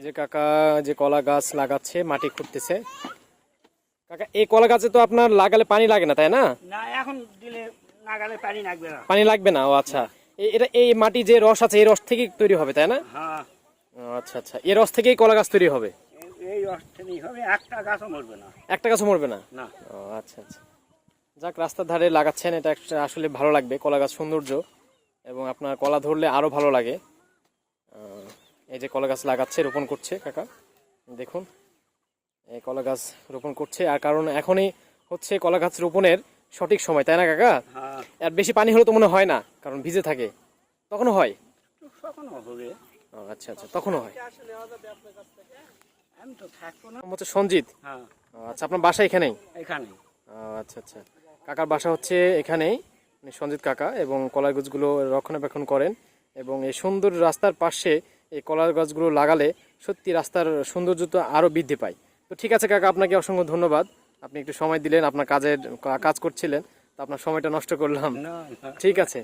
এই যে কাকা যে কলা গাছ লাগাচ্ছে মাটি খুঁড়তেছে। কাকা এই কলা গাছে তো আপনার লাগালে পানি লাগে না তাই না? না এখন দিলে নাগালে পানি লাগবে না। পানি লাগবে না ও আচ্ছা। এটা এই মাটি যে রস আছে এই রস থেকেই তৈরি হবে তাই না? হ্যাঁ। আচ্ছা আচ্ছা। এই রস থেকেই কলা গাছ তৈরি হবে? এই- এই অর্থেই হবে একটা গাছও মরবে না। একটা গাছও মরবে না? না। ও আচ্ছা আচ্ছা। যাক রাস্তার ধারে লাগাচ্ছেন এটা একটা আসলে ভালো লাগবে কলা গাছ সৌন্দর্য। এবং আপনার কলা ধরলে আরও ভালো লাগে। এই যে কলা গাছ লাগাচ্ছে রোপণ করছে কাকা। দেখুন এই কলা গাছ রোপণ করছে। আর কারণ এখনই হচ্ছে কলা গাছ রোপণের সঠিক সময় তাই না কাকা? হ্যাঁ। আর বেশি পানি হলে তো মনে হয় না কারণ ভিজে থাকে। তখনও হয়? আচ্ছা আচ্ছা তখনও হয়। হচ্ছে সঞ্জিত। হ্যাঁ। আচ্ছা আপনার বাসা এখানেই? এখানে ও, আচ্ছা আচ্ছা। কাকার বাসা হচ্ছে এখানেই মানে সঞ্জিত কাকা এবং কলা গাছগুলো রক্ষণাবেক্ষণ করেন। এবং এই সুন্দর রাস্তার পাশে এই কলার গাছগুলো লাগালে সত্যি রাস্তার সৌন্দর্য তো আরও বৃদ্ধি পায়। তো ঠিক আছে কাকা আপনাকে অসংখ্য ধন্যবাদ। আপনি একটু সময় দিলেন আপনার কাজের কাজ করছিলেন তো আপনার সময়টা নষ্ট করলাম। ঠিক আছে।